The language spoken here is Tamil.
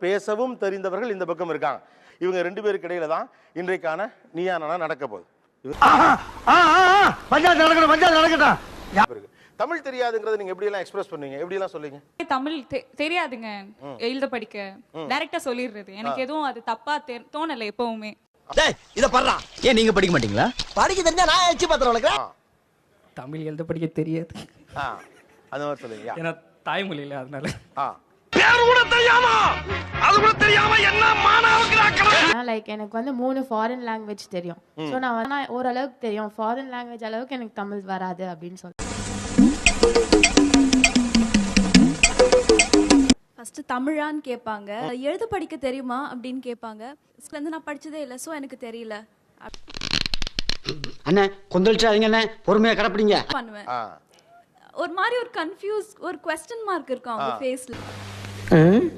பேசவும் தெரிந்தவர்கள் இந்த பக்கம் இருக்காங்க. இவங்க ரெண்டு பேருக்கு இடையில தான் இன்றைக்கான நீயா நானா நடக்க போகுது. தமிழ் தெரியாதுங்கிறத நீங்க எப்படி எல்லாம் எக்ஸ்பிரஸ் பண்ணுவீங்க எப்படி எல்லாம் சொல்லுவீங்க தமிழ் தெ- தெரியாதுங்க. எழுத படிக்க. டைரக்டா சொல்லிடுறது. எனக்கு எதுவும் அது தப்பா தோணல எப்பவுமே. டேய் இத பண்றா ஏன் நீங்க படிக்க மாட்டீங்களா? படிக்க தெரிஞ்சா நான் எச்சு பாத்திரம் உனக்கு தமிழ் எழுத படிக்க தெரியாது. அந்த மாதிரி சொல்லுவீங்க ஏன்னா தாய்மொழியில அதனால. ஆ லைக் எனக்கு வந்து மூணு ஃபாரின் லாங்குவேஜ் தெரியும். ஸோ நான் வந்து ஓரளவுக்கு தெரியும். ஃபாரின் லாங்குவேஜ் அளவுக்கு எனக்கு தமிழ் வராது அப்படின்னு சொல்றேன் ஃபர்ஸ்ட் தமிழான்னு கேட்பாங்க. எழுத படிக்க தெரியுமா அப்படின்னு கேட்பாங்க. வந்து நான் படிச்சதே இல்லை ஸோ எனக்கு தெரியல. அண்ணே கொந்தளிச்சாதீங்க அண்ணே. பொறுமையா கடப்பிடிங்க. பண்ணுவேன். ஒரு மாதிரி ஒரு கன்ஃபியூஸ் ஒரு கொஸ்டின் மார்க் இருக்கும் அவங்க ஃபேஸ்ல 嗯？